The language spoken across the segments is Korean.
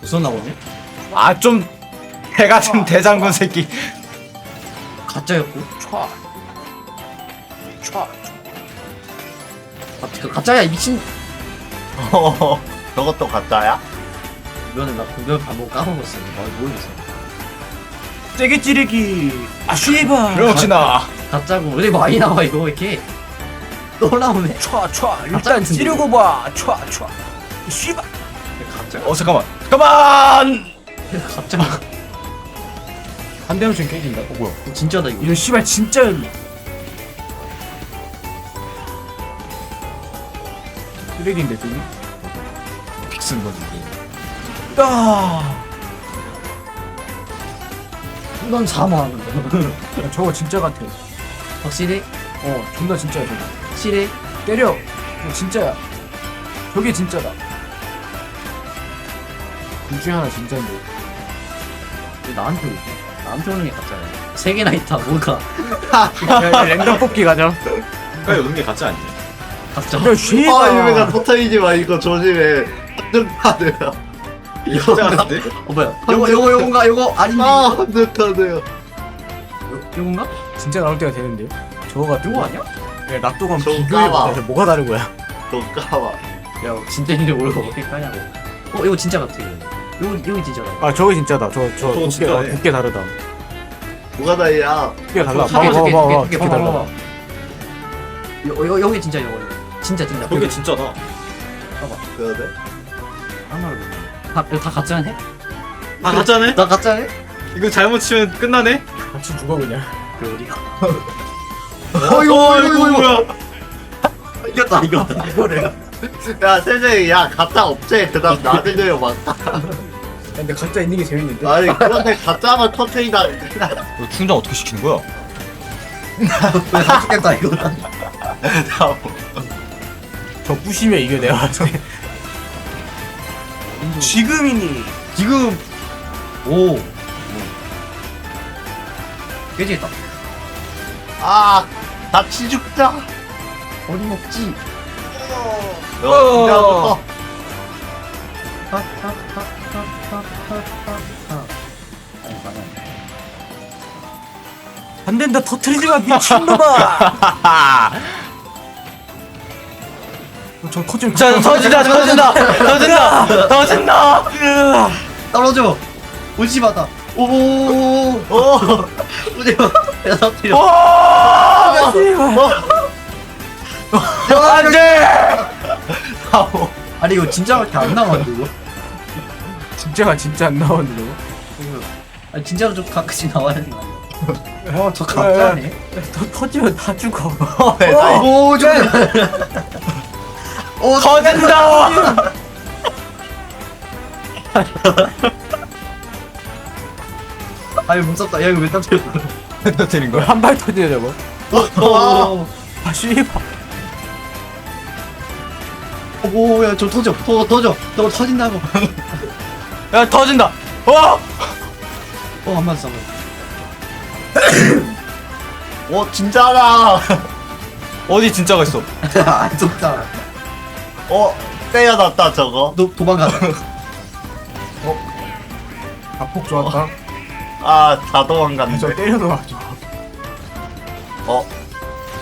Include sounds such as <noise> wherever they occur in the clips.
무슨 나오네? 아좀 해같은 대장군 새끼 가짜였고. 아, 그 가짜야 이 미친. <laughs> 어, 저것도 가짜야? 이거는 나 공격 반복 까먹었어. 아, 모르겠어. 세게 찌르기 아 씨발 그렇지나 가짜고 왜 많이 나와 이거 왜 이렇게 또 나오네. 촤촤 일단 같은데. 찌르고 봐 촤촤 씨발? 어 잠깐만. 잠깐만! <laughs> 가짜. 한 대만 좀 깨진다 어 뭐야? 진짜다 이거. 이거 씨발 진짜였네 쓰레기인데 저기 픽스인 거지 아! 넌 사망. 야, <laughs> 저거 진짜 같아. 확실히? 어 존나 진짜야 저거. 확실히? 때려! 이거 진짜야. 저게 진짜다 둘 중에 하나 진짜인데 왜 나한테 오지? 나한테 오는 게 가짜야. 세 개나 있다 뭐가 랜덤 뽑기 가자 가까이 오는 게 가짜 아니야? 가짜. 야 아, 유명한 터트리지 마, 이거 조심해. 이거 가짜 같은데? 어 뭐야? 요거 요거 요건가? 요거 아닌데? 아, 한등카드야. 요- 요건가? 진짜 나올 때가 되는데 저거 같은 요거 아니야? 야 낫도감 저거 비교해봐. 뭐가 다른 거야 너 까봐. 야 진짜인지 모르고 어떻게 까냐고. 어 이거 진짜 같아. 이거. 요거 요거 진짜다. 아 저게 진짜다 저저 저거 두께 진짜네. 어, 두께 다르다 뭐가 다이야? 두께 달라 봐봐 봐봐 봐봐 두께 봐봐 달라 여기 진짜 요거. 진짜 진짜. 저게 진짜다. 그래야 돼? 다, 이거 다 가짜네? 아 가짜네? 나 가짜네? 이거 잘못 치면 끝나네? 같이 죽어 그냥 그 어디가? 어 이거 이거 뭐야? 이겼다 이겼다. 이거를 <laughs> 야, 세정이, 야, 가짜 없지? 그 다음 나한테 줘요, 맞다. 근데 각자 있는 게 재밌는데 아니, 그런데 가짜만 터트리다. 너 충전 어떻게 시키는 거야? 왜다 죽겠다 이거. 저 부시면 이겨 내가 봤을 때 지금이니 지금 오. 깨지겠다. 아, 같이 죽자. 어림없지. 너, 어. 안 된다 터트리지 마 미친놈아 어, 저 터지면 자, 터진다, 터진다, 터진다, 터진다. 떨어져. 오지 마다. 오. 어, 오지 마. 야 터뜨려. 안돼. 아니 이거 진짜 밖에 안 나왔는데 이거. 진짜가 진짜 안 나왔는데 저거 아니 진짜로 좀 가끔씩 나와야 되는 거 아니야? 어저 야, 가짜네. 터, 터지면 다 죽어 오 좀. 오 터진다. 아니 무섭다. 야 이거 왜 터뜨려? 터뜨린 거야. 한 발 터지네 저거 오. 아 씨발 오야 저 터져. 터 터져. 저거 터진다고. 야, 터진다. 어, 어한 번 써. 어, 진짜다. 어디 진짜가 있어? <laughs> 안 쏟다. 어, 때려놨다, 저거. 너 도망가자. 자폭 <laughs> 좋았다 아, 자동안 저 갔네. 때려놓아줘 어,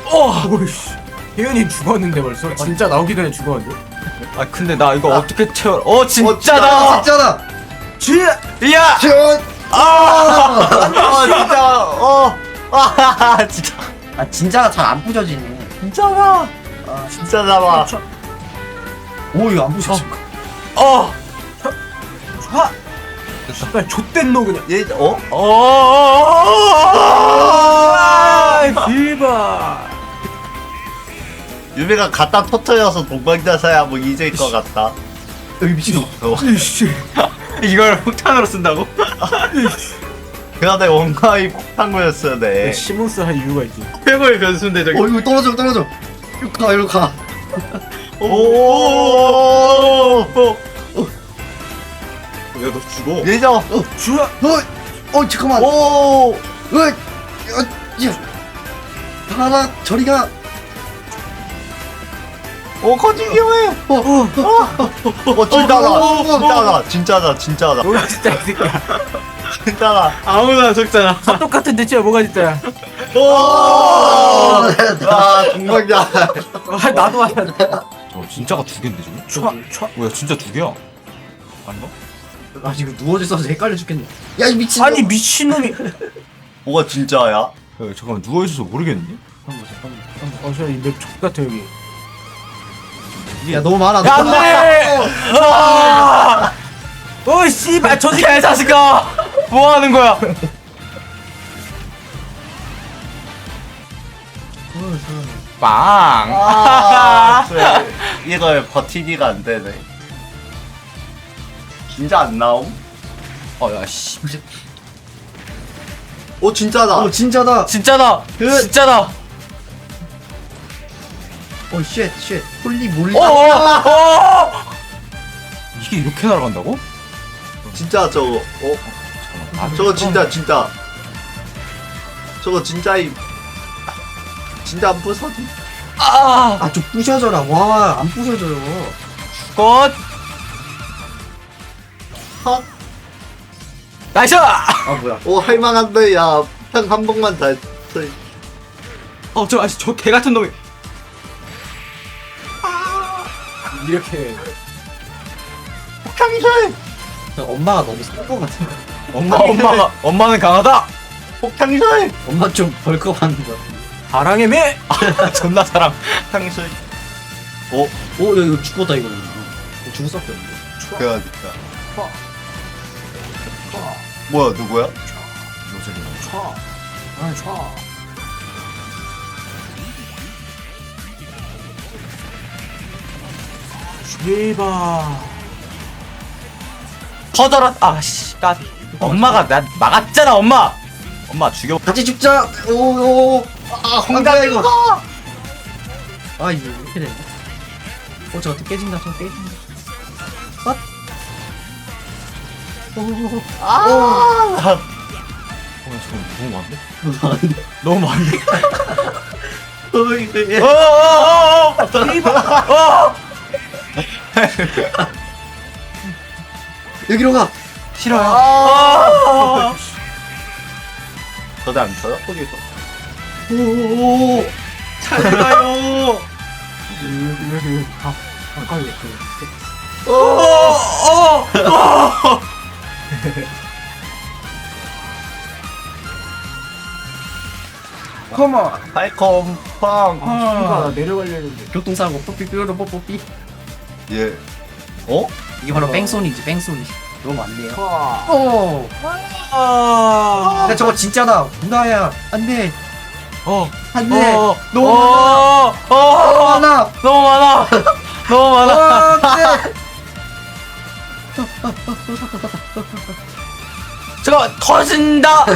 어 오이씨 혜연이 죽었는데 벌써 진짜 나오기 전에 죽었는데 아, 근데 나 이거 어떻게 채워? 어, 아, 진짜다. 진짜다. 쥐 야, 아, 진짜, 어, 아, 진짜, 아 진짜가 잘 안 부서지네. 진짜다. 아, 진짜 잡아. 오 이거 안 부서져. 어, 씨발 좆된 놈 그냥 얘, 어? 어. 아 씨발 유미가 갖다 터트려서 동방자사야 뭐 이제일 것 같다. 여기 미친놈. 어. 이씨 <laughs> 이걸 폭탄으로 쓴다고? <laughs> 그런데 원가이 폭탄구였어야 돼. 시몬스 할 이유가 있지 최고의 변수인데 저기. 어 이거 떨어져 떨어져. 이거 가 이거 가. 오, 야너 죽어. 예정. 어 주라. 어. 어 잠깐만. 오, 어. 어. 야. 가라 저리 가. 오 커지기 왜? 어 진짜다 진짜다 진짜다 진짜다 뭐가 진짜 이 새끼야 진짜다 아무나 안 적잖아. 똑같은데 진짜 뭐가 진짜야 아 동방자 아 나도 돼어 진짜가 두 개인데 지금? 촤, 촤. 뭐야 진짜 두 개야? 아닌가? 아 지금 누워져 있어서 헷갈려 죽겠네 야 이 미친 아니 미친놈이 뭐가 진짜야? 야 잠깐만 누워 있어서 모르겠는데? 잠깐만 잠깐만 잠깐만. 어저이맵 족같아 여기 야 너무 많아 야 많아. 안돼 아! 어 씨발 저 새끼 야 자식아! 뭐 하는 거야? 빵! 아. 이걸 버티기가 안 되네 진짜 안 나옴? 어 야 씨. 오 진짜다 어 진짜다 진짜다! 그- 진짜다! 어쉣쉣 홀리 몰리 어, 어, 어! 이게 이렇게 날아간다고? 진짜 저거 어? 아, 저거 진짜 진짜 저거 진짜임 진짜 안 부서지? 아! 아좀 부셔져라 와안 부셔져요 굿! 헛? 나이스! 아 뭐야 오 할만한데 야편한 번만 다 했어. 어, 저, 아씨, 저개 같은 놈이. 이렇게. 폭탄이설 엄마가 너무 슬퍼 같아 엄마, 엄마가, 엄마는 강하다! 폭탄이설 엄마 좀 벌컥 하는 거 같아 바랑의 매! <laughs> 존나 사랑. 폭탄이설 어? 어? 야 이거 죽었다 이거 이거 죽었었어 이거 그래야겠다. 뭐야 누구야? 촤. 쉐 이바 터져라, 아, 씨, 까비. 엄마가 나 막았잖아, 엄마! 엄마 죽여. 같이 죽자 오오 아 홍다 이거 아 이거 왜 이렇게 되냐 어 어떻게 깨진다 저거 깨진다 아 오오오 아 어, 잠깐 너무 많은데? 너무 많은데? 어이 <laughs> 어, 어, 어, 어! 어! <laughs> 여기로 가 싫어요. 아 <laughs> 저도 안 쳐요? 거기서 오오오 잘 가요. 여기 여기 여기 가 가까이 어, 어, 어. 컴온 팔콤 팡 씨발 나 내려가려 했는데 교통사고 뽀삐 삐로로 뽀뽀삐 예. 어? 이게 바로 뺑소니지 뺑소니. 너무 안 돼요. 촤오 아. 야 저거 진짜다 문화야 안돼. 어, 안돼. 어, 너무 어, 너무 어, 많아. 너무 많아. 너무 많아. <laughs> 아, 안돼. <laughs> 저거 터진다.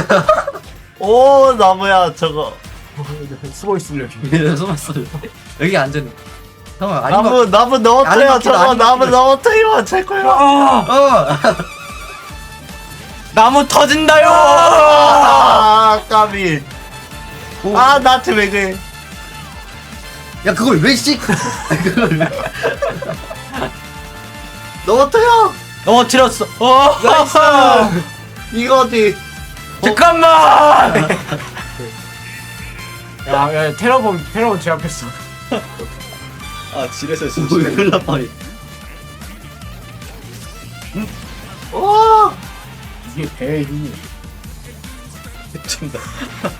<laughs> 오 나무야 저거. 숨어 있으려 숨었어 여기 앉았네 형아 아닌 거 나무 나무 아닌 넣었어요 것 같기도, 저거 아닌 것 나무 같기도. 넣었어요 제 거야 어 <laughs> 나무 터진다요. 아 까비 오. 아 나한테 왜 그래 야 그걸 왜 씨? <laughs> 그걸 왜? 넣었어요 넘어뜨렸어. 어, <laughs> 이거지 잠깐만. 야 야 테러범 테러범 제압했어 아, 지뢰서 왜 흘러버리? 와 이게 배의 힘이. 미친다.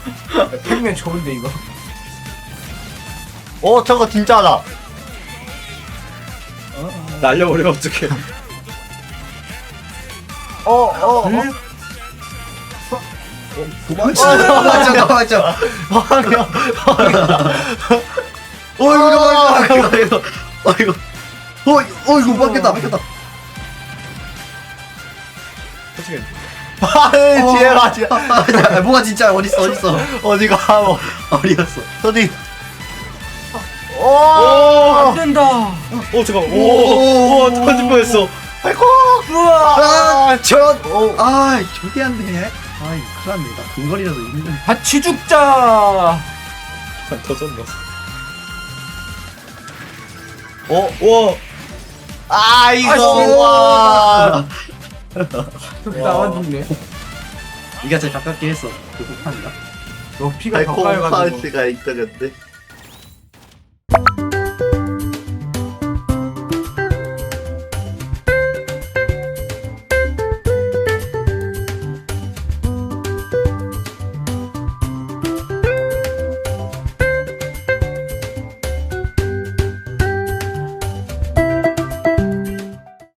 <laughs> 팩맨 좋은데 이거? 오 저거 진짜다. 날려버리면 어떡해. 어어 도망쳐 도망쳐 도망쳐 황이야 어 이거 이거 이거 어 이거. 어 어, 이거 막혔다 막혔다. 솔직히 아이 뒤에 가지 아, 뭐가 진짜 어딨어 어딨어. 어디가? 뭐 어디였어? 어디? 오안 된다. 어, 잠깐. 오, 오, 터질 뻔했어. 아이고. 아, 아저아 절대 안돼 아이 큰일 났네. 나 근거리라도 있는데 같이 죽자. 터졌네. 어? 와. 아이고 와. 저기 나만 죽네. 이가 제일 가깝게 했어. 그너 피가 더 달콤한 까여가지고. 파우치가 있다는데